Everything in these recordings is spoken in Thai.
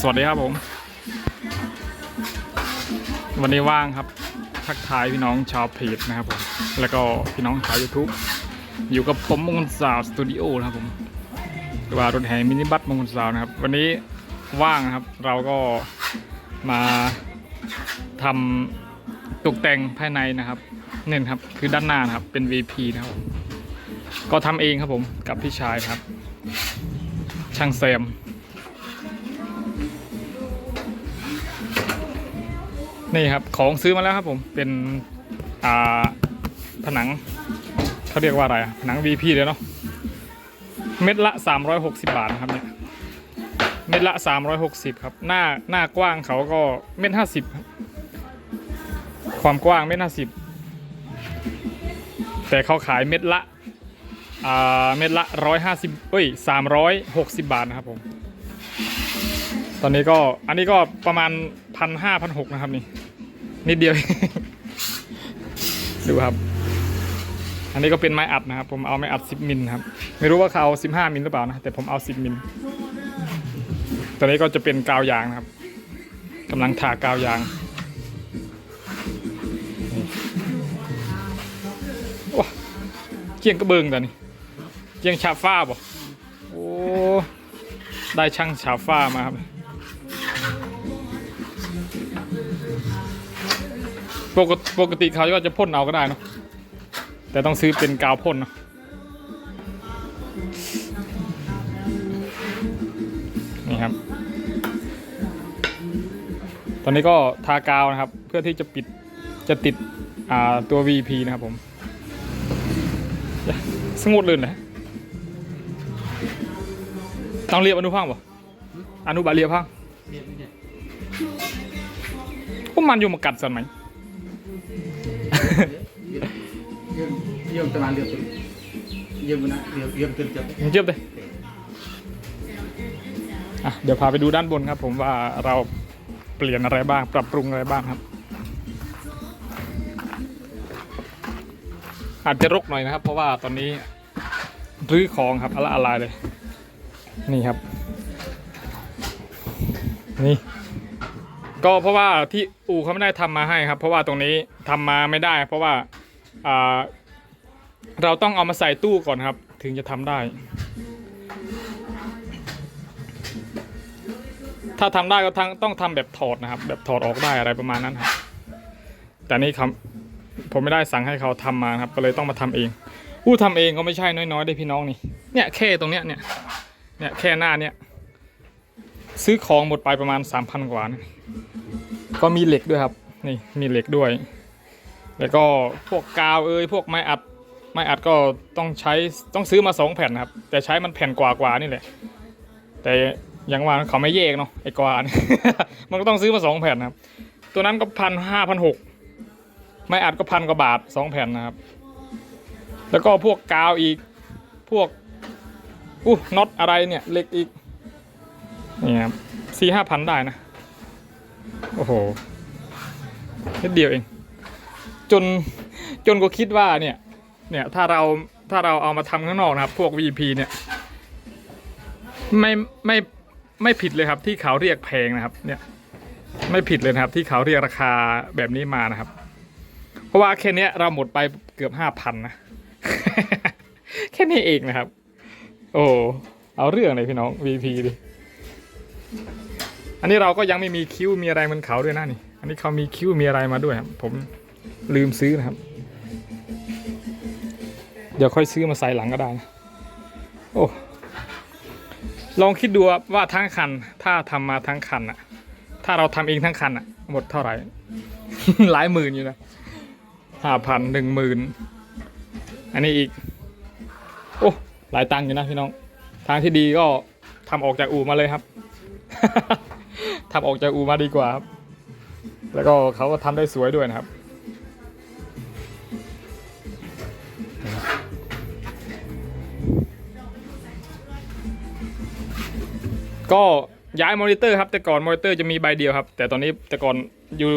สวัสดีครับผม วันนี้ว่างครับ ทักทายพี่น้องชาวเพจนะครับผม แล้วก็พี่น้องชาว YouTube อยู่กับผมมงคลสาวสตูดิโอนะครับผมหรือว่ารถแห่มินิบัสมงคลสาวนะครับ วันนี้ว่างนะครับ เราก็มาทำตกแต่งภายในนะครับเนี่ยนครับ คือด้านหน้านะครับ เป็น VP นะครับก็ทำเองครับผม กับพี่ชายครับ ช่างแซม นี่ครับของซื้อมาแล้วครับผมเป็นอ่าผนังเขาเรียกว่าอะไรผนัง VP เลยเนาะเม็ดละ 360 บาทนะครับเนี่ยเม็ดละ 360 ครับ หน้าหน้ากว้างเขาก็เม็ด50ครับความกว้างเม็ด50แต่เขาขายเม็ดละอ่าเม็ดละ 150เอ้ย360 บาทนะครับผม ตอนนี้ก็อันนี้ก็ประมาณ พันห้าพันหกนะครับนี่ นิดเดียว ดูครับ อันนี้ก็เป็นไม้อัดนะครับ ผมเอาไม้อัด10มิลครับ ไม่รู้ว่าเขาเอา15มิลหรือเปล่านะ แต่ผมเอา10มิลตอนนี้ก็จะเป็นกาวยางนะครับกำลังทากาวยางว้าเกียงกระเบิงต่นี่เกียงฉาฟ้าบ่โอ้ได้ช่างฉาฟ้ามาครับ ปกติปกติเขาก็จะพ่นเอาก็ได้เนอะแต่ต้องซื้อเป็นกาวพ่นเนอะนี่ครับ ตอนนี้ก็ทากาวนะครับ เพื่อที่จะปิดจะติดอ่าตัว VP นะครับผม สงดเลยนะต้องเรียบอนุพังป่ะอนุบาเรียบพังเรียนไม่ได้พวกมันอยู่มากัดสันไหมเรี ยนเรียนเรียนตารางเรียนตัวเรียนะเรียนเรียนเกินจับเจียบเลยอะเดี๋ยวพาไปดูด้านบนครับผมว่าเราเปลี่ยนอะไรบ้าง ปรับปรุงอะไรบ้างครับ อาจจะรกหน่อยนะครับ เพราะว่าตอนนี้รื้อของครับอะไรอะไรเลย นี่ครับ นี่ ก็เพราะว่าที่อู่เขาไม่ได้ทำมาให้ครับ เพราะว่าตรงนี้ทำมาไม่ได้ เพราะว่าอ่าเราต้องเอามาใส่ตู้ก่อนครับ ถึงจะทำได้ ถ้าทำได้ก็ทั้งต้องทำแบบถอดนะครับ แบบถอดออกได้อะไรประมาณนั้นครับแต่นี่ครับผมไม่ได้สั่งให้เขาทำมาครับ ก็เลยต้องมาทำเองอู้ทำเองก็ไม่ใช่น้อยๆได้พี่น้องนี่เนี่ยแค่ตรงเนี้ยเนี่ยเนี่ยแค่หน้าเนี่ยซื้อของหมดไปประมาณ3,000กว่านะ ก็มีเหล็กด้วยครับ นี่มีเหล็กด้วย แล้วก็พวกกาวเอ้ยพวกไม้อัด ไม้อัดก็ต้องใช้ต้องซื้อมาสองแผ่นนะครับ แต่ใช้มันแผ่นกว่ากว่านี่แหละ แต่อย่างว่าเขาไม่แยกเนาะไอ้กวานี่มันก็ต้องซื้อมาสองแผ่นนะครับ ตัวนั้นก็พันห้าพันหกไม้อัดก็พันกว่าบาทสองแผ่นนะครับ แล้วก็พวกกาวอีกพวกอู้น็อตอะไรเนี่ยเหล็กอีกนี่ครับสี่ห้าพันได้นะ โอ้โหนิดเดียวเอง จนจนก็คิดว่าเนี่ย เนี่ยถ้าเราถ้าเราเอามาทำข้างนอกนะครับ พวก VP เนี่ยไม่ไม่ไม่ผิดเลยครับที่เขาเรียกแพงนะครับ เนี่ยไม่ผิดเลยนะครับ ที่เขาเรียกราคาแบบนี้มานะครับ เพราะว่าแค่นี้เราหมดไปเกือบห้าพันนะ แค่นี้เองนะครับ โอ้เอาเรื่องเลยพี่น้อง VP ดิ อันนี้เราก็ยังไม่มีคิ้วมีอะไรเหมันเขาด้วยนะนี่ อันนี้เขามีคิ้วมีอะไรมาด้วยครับผมลืมซื้อนะครับ เดี๋ยวค่อยซื้อมาใส่หลังก็ได้นะโอ้ลองคิดดูว่าทั้งคัน ถ้าทำมาทั้งคันอะถ้าเราทำเองทั้งคันอะหมดเท่าไหร่ หลายหมื่นอยู่นะห้าพันหนึ่งหมื่นอันนี้อีก โอ้หลายตังค์อยู่นะพี่น้อง ทางที่ดีก็ทำออกจากอู่มาเลยครับ ทำออกจากอูมาดีกว่าครับ แล้วก็เขาก็ทำได้สวยด้วยนะครับ ก็ย้ายมอนิเตอร์ครับแต่ก่อนมอนิเตอร์จะมีใบเดียวครับ แต่ตอนนี้แต่ก่อนอยู่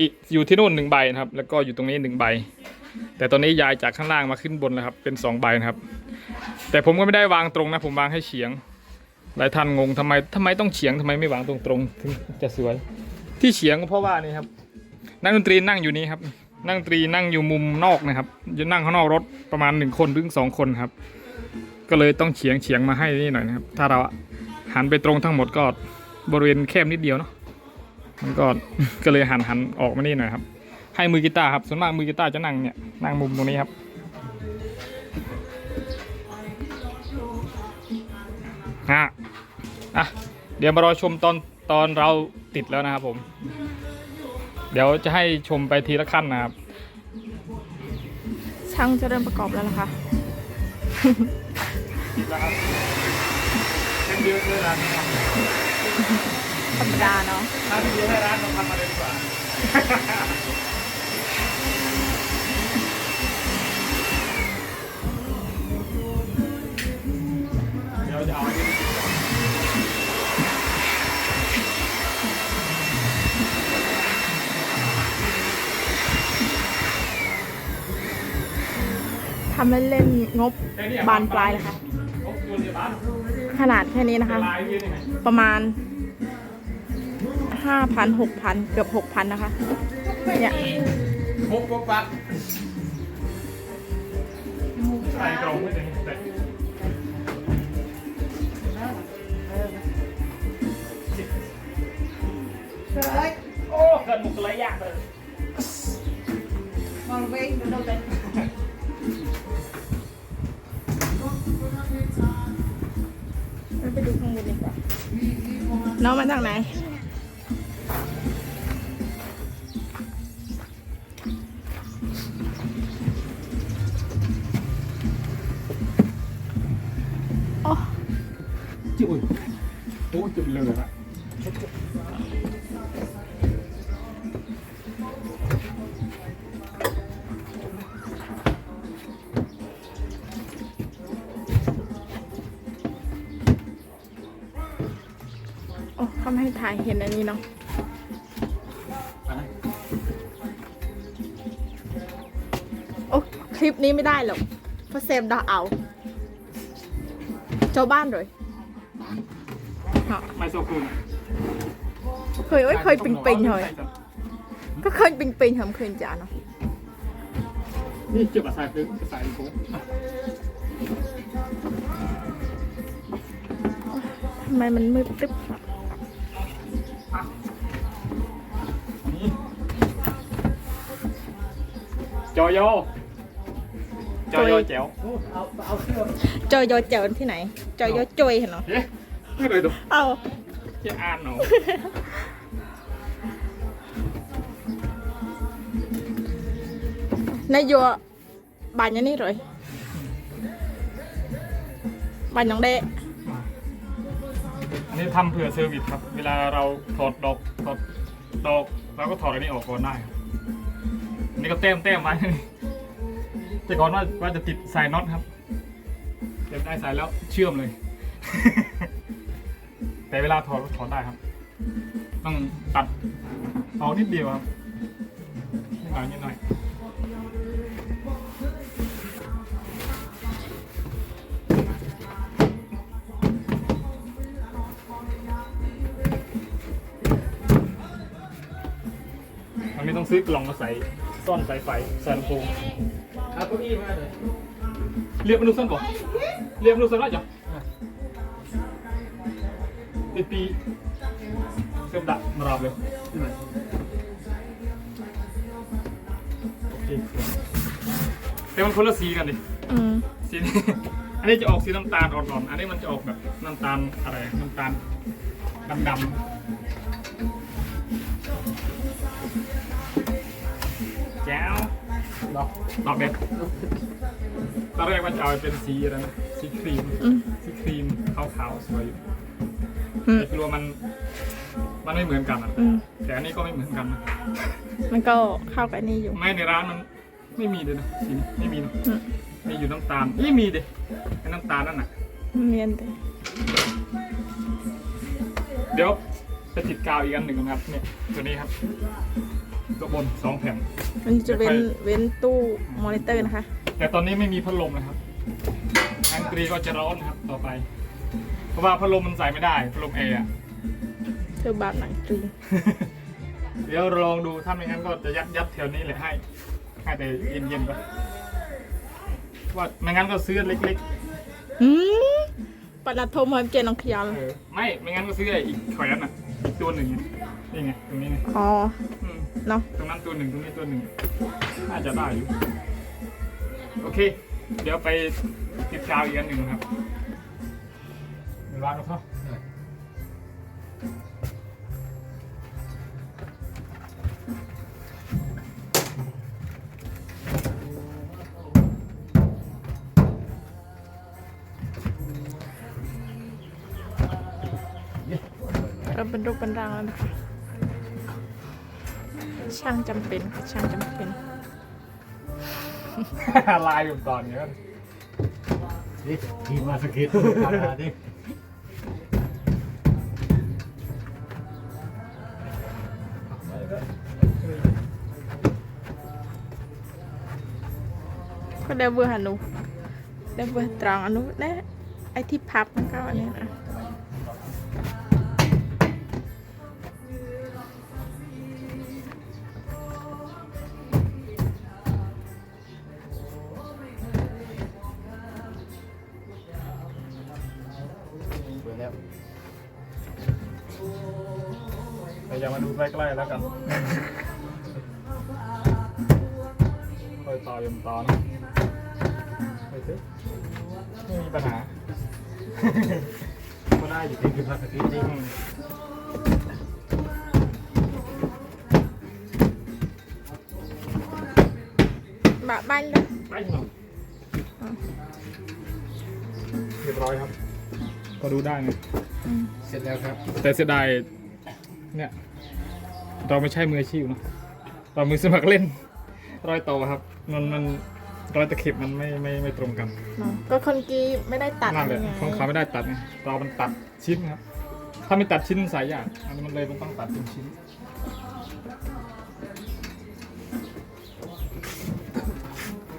อีกอยู่ที่นู่นหนึ่งใบนะครับ แล้วก็อยู่ตรงนี้หนึ่งใบ แต่ตอนนี้ย้ายจากข้างล่างมาขึ้นบนแล้วครับ เป็นสองใบนะครับ แต่ผมก็ไม่ได้วางตรงนะ ผมวางให้เฉียง หลายท่านงงทำไมทำไมต้องเฉียงทำไมไม่วางตรงๆถึงจะสวย ที่เฉียงก็เพราะว่านี่ครับ นักดนตรีนั่งอยู่นี่ครับ นักดนตรีนั่งอยู่มุมนอกนะครับจะนั่งข้างนอกรถประมาณหนึ่งคนถึงสองคนครับ ก็เลยต้องเฉียงเฉียงมาให้นี่หน่อยนะครับ ถ้าเราหันไปตรงทั้งหมดก็บริเวณแคบนิดเดียวเนาะมันก็ก็เลยหันหันออกมานี่หน่อยครับ ให้มือกีตาร์ครับส่วนมากมือกีตาร์จะนั่งเนี่ยนั่งมุมตรงนี้ครับอะ อะเดี๋ยวมารอชมตอนตอนเราติดแล้วนะครับผม เดี๋ยวจะให้ชมไปทีละขั้นนะครับ ช่างจะเริ่มประกอบแล้วนะคะติดแล้วครับเช่นเดียวกันร้านธรรมดาเนาะร้านที่เดียวให้ร้านเราทำมาเลยดีกว่าำเล่นๆงบบานปลายเลยค่ะขนาดแค่นี้นะคะ ประมาณห้าพันหกพันเกือบหกพันนะคะเนี่ยปุ๊บปุ๊บปั๊บใส่กล่องไม่ได้ใส่โอ้เกิดมุกอะไรยากเลย ไปดูข้างบนดีกว่า น้องมาจากไหน โอ้ จุ๊ยโอ้จุดเลยอะ อ้เขาไม่ให้ถ่ายเห็นอันนี้เนาะโอ้คลิปนี้ไม่ได้หรอกเพราะเซมดาเอาเจ้าบ้านเลยเหรอไม่โซคุณเคยเอ้ยเคยปิงปิงเลยก็เคยปิงปิงทำเคยจ้าเนาะนี่เก็บอะใส่ปึ๊บใส่โค้งทำไมมันมืดตึ๊บ จอยอจอยอแจ๋วเอาเอาเสื้อจอยอเจอที่ไหน จอยอจอยเห็นเนาะเอ๊ะไม่เลยดูเอาจะอ่านหนูนายโยบานอยังนี่เลยบานยังเดะอันนี้ทำเผื่อเซอร์วิสครับ เวลาเราถอดดอกถอดดอกเราก็ถอดอันนี้ออกก่อนได้ครับอั นี่ก็เต้มเต้มไว้ แต่ก่อนว่าว่าจะติดสายน็อตครับเก็บได้สายแล้วเชื่อมเลย แต่เวลาถอดถอดได้ครับ ต้องตัดเอานิดเดียวครับนิดหน่อยนิดหน่อยมันไม่ต้องซื้อกล่องมาใส่ ซ่อนสายไฟใส่ลำโพงเอาเก้าอี้มาเลยเรียกมนุษย์สันก่อนเรียกมนุษย์สันว่าจ้ะในปีเสื้อดักมารับเลยโอเคแต่มันคนละสีกันดิอืมสีนี้ อันนี้จะออกสีน้ำตาลอ่อนๆอันนี้มันจะออกแบบน้ำตาลอะไรน้ำตาลดำๆ แจ๋วดอกดอกเด็ดตอนแรกมันจะเอาไปเป็นสีอะไรนะสีครีมอืมสีครีมขาวๆสวยอยู่อืมแต่กลัวมัน มันไม่เหมือนกันอะอืมแต่อันนี้ก็ไม่เหมือนกันนะมันก็เข้ากับนี่อยู่ ไม่ในร้านมันไม่มีเลยนะสีนี้ไม่มีนะอืม มีอยู่น้ำตาลไม่มีเด็ไอ้น้ำตาลนั่นน่ะ เมียนแต่เดี๋ยวจะติดกาวอีกอันหนึ่งนะครับเนี่ยตัวนี้ครับ ตัวบนสองแผ่นมันจะเว้นเว้นตู้มอนิเตอร์นะคะ แต่ตอนนี้ไม่มีพัดลมนะครับอังกฤษก็จะร้อนนะครับต่อไป เพราะว่าพัดลมมันใส่ไม่ได้พัดลมแอร์อะเธอบาดหนังตรีเดี๋ยวลองดูถ้าไม่งั้นก็จะยัดยัดแถวนี้เลยให้ให้แต่เย็นๆไปว่าไม่งั้นก็ซื้อเล็กหืมปนัดโทรมาเจนน้องขยันๆเออไม่ไม่งั้นก็ซื้อไอ้อีกแขวนอะอีกตัวหนึ่งไงนี่ไงตรงนี้ไงอ๋ออืม เนาะตรงนั้นตัวหนึ่งตรงนี้ตัวหนึ่งน่าจะได้อยู่โอเค เดี๋ยวไปติดกาวอีกอันหนึ่งครับเดี๋ยววางกับเขาเออเป็นรูปเป็นร่างแล้วนะคะ ช่างจำเป็นค่ะช่างจำเป็น ลายอยู่ตอนนี้ก็นี่ทีมาสกิดทำมาดิก็ได้เบอร์หันุได้เบอร์ตรองอนุได้ไอที่พับมันก็อันนี้นะ เปิดแล้วแต่อย่ามาดูใกล้ๆแล้วกันค่อยต่อยมต่อนะไปสิไม่มีปัญหา ก็ได้อยู่นี่คือมาสกิดจริงอืมบะบ้านเลย ไปหน่อยเรียบร้อยครับ ก็ดูได้นะเสร็จแล้วครับแต่เสียดายเนี่ย เราไม่ใช่มืออาชีพเนอะเรามือสมัครเล่น รอยต่อครับ มันมันรอยตะเข็บมันไม่ไม่ไม่ตรงกันเนาะก็คนกี้ไม่ได้ตัดนั่นแหละไงของเขาไม่ได้ตัดไงเรามันตัดชิ้นครับ ถ้าไม่ตัดชิ้นสายยากอันนี้มันเลยมันต้องตัดเป็นชิ้น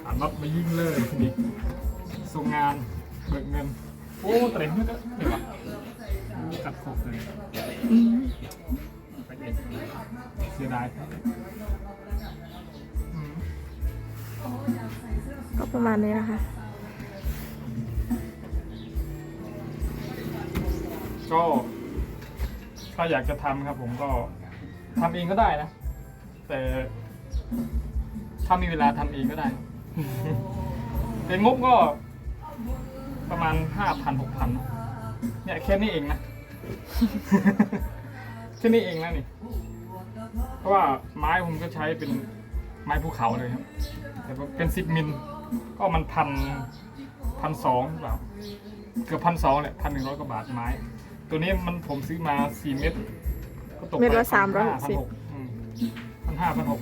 อ่านน็อตมายิงเลยนี่ส่งงานเบิกเงิน โอ้เตร็งมันก็เดี๋ยววะกัดขอบเลยไปเองเสียดายก็ประมาณนี้นะคะ ก็ถ้าอยากจะทำครับผมก็ทำเองก็ได้นะ แต่ถ้ามีเวลาทำเองก็ได้เป็นงบก็ ประมาณห้าพันหกพันเนี่ยแค่นี้เองนะ แค่นี้เองนะนี่ เพราะว่าไม้ผมก็ใช้เป็นไม้ภูเขาเลยครับ แต่ว่าเป็นสิบมิล ก็มันพันพันสองหรือเปล่าเกือบพันสองแหละพันหนึ่งร้อยกว่าบาทไม้ ตัวนี้มันผมซื้อมาสี่เม็ดก็ตกเม็ดละ360พันห้าพันหก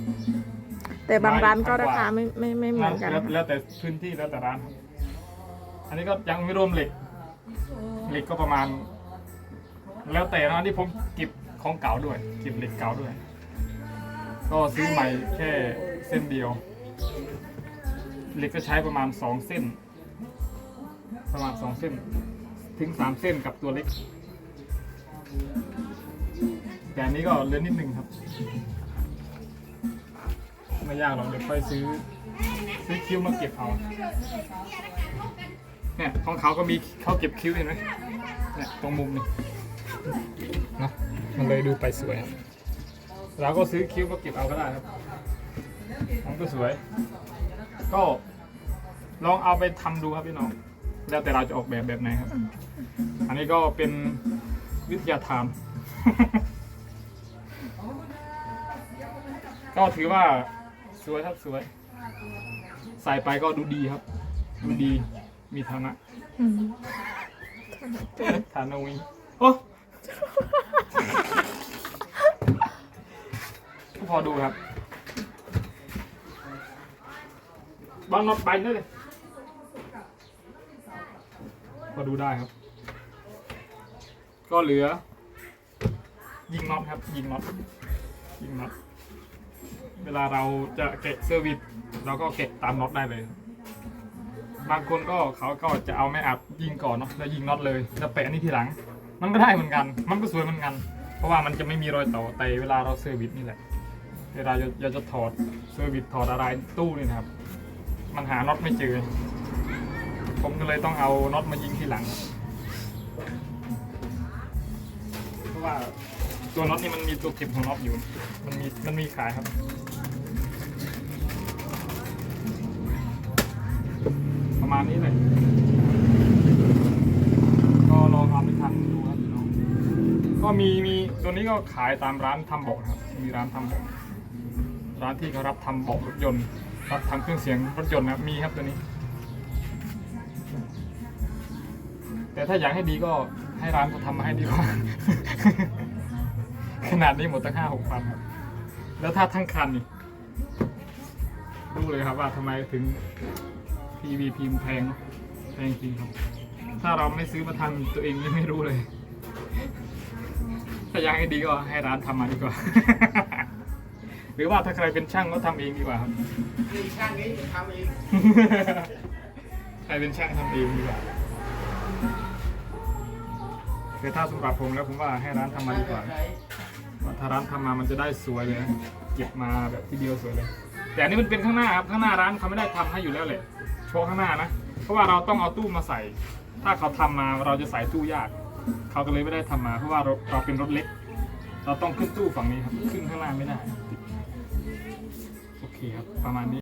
แต่บางร้านก็ไม่ราพันกว่าคาไม่ไม่ไม่เหมือนกันแล้วแล้วแต่พื้นที่แล้วแต่ร้านครับอั นนี้ก็ยังไม่รวมเหล็ก เหล็กก็ประมาณ แล้วแต่นะที่ผมเก็บของเก่าด้วยเก็บเหล็กเก่าด้วย ก็ซื้อใหม่แค่เส้นเดียว เหล็กก็ใช้ประมาณสองเส้น ประมาณสองเส้น ถึงสามเส้นกับตัวเล็กแต่อันนี้ก็เลือนิดหนึ่งครับ ไม่ยากหรอกเดี๋ยวค่อยซื้อซื้อคิ้วมาเก็บเอา เนี่ยของเขาก็มีเขาเก็บคิ้วเห็นไหมเนี่ยตรงมุมนี่เนาะมันเลยดูไปสวยครับเราก็ซื้อคิ้วมาเก็บเอาก็ได้ครับมันก็สวย ก็ลองเอาไปทำดูครับพี่น้องแล้วแต่เราจะออกแบบแบบไหนครับ อันนี้ก็เป็นวิทยาทานก็ถือว่าสวยครับสวย ใส่ไปก็ดูดีครับดูดี มีฐานะอืมฐานะวิโอ้ก็พอดูครับบางน็อตไปได้เลยพอดูได้ครับ ก็เหลือ ยิงน็อตครับ ยิงน็อตยิงน็อตเวลาเราจะแกะเซอร์วิสเราก็แกะตามน็อตได้เลย บางคนก็เขาก็จะเอาไม่อัดยิงก่อนเนาะแล้วยิงน็อตเลยแล้วแปะนี่ทีหลัง มันก็ได้เหมือนกัน มันก็สวยเหมือนกัน เพราะว่ามันจะไม่มีรอยต่อแต่เวลาเราเซอร์วิสนี่แหละ เวลาเราเราจะถอดเซอร์วิสถอดอะไรตู้นี่นะครับ มันหาน็อตไม่เจอ ผมก็เลยต้องเอาน็อตมายิงทีหลัง เพราะว่าตัวน็อตนี่มันมีตัวเก็บของน็อตอยู่ มันมีมันมีขายครับ มาณนี้เลยก็ลองเอาไปทำดูครับพี่น้องก็มีมีตัวนี้ก็ขายตามร้านทำเบาะนะครับ มีร้านทำเบาะร้านที่เขารับทำเบาะรถยนต์รับทำเครื่องเสียงรถยนต์นะครับมีครับตัวนี้ แต่ถ้าอยากให้ดีก็ให้ร้านเขาทำมาให้ดีกว่า ขนาดนี้หมดตั้งห้าหกพันครับ แล้วถ้าทั้งคันนี่ดูเลยครับว่าทำไมถึง PVP มันแพงเนอะแพงจริงครับ ถ้าเราไม่ซื้อมาทำตัวเองนี่ไม่รู้เลย ถ้าอยากให้ดีก็ให้ร้านทำมาดีกว่า หรือว่าถ้าใครเป็นช่างก็ทำเองดีกว่าครับนี่ช่างนี้ทำเองใครเป็นช่างทำเองดีกว่าแต่ถ้าสำหรับผมแล้วผมว่าให้ร้านทำมาดีกว่าว่าถ้าร้านทำมามันจะได้สวยเลยนะเก็บมาแบบทีเดียวสวยเลย แต่อันนี้มันเป็นข้างหน้าครับข้างหน้าร้านเขาไม่ได้ทำให้อยู่แล้วแหละโชว์ข้างหน้านะ เพราะว่าเราต้องเอาตู้มาใส่ ถ้าเขาทำมาเราจะใส่ตู้ยาก เขาก็เลยไม่ได้ทำมา เพราะว่าเราเราเป็นรถเล็ก เราต้องขึ้นตู้ฝั่งนี้ครับ ขึ้นข้างหน้าไม่ได้ โอเคครับ ประมาณนี้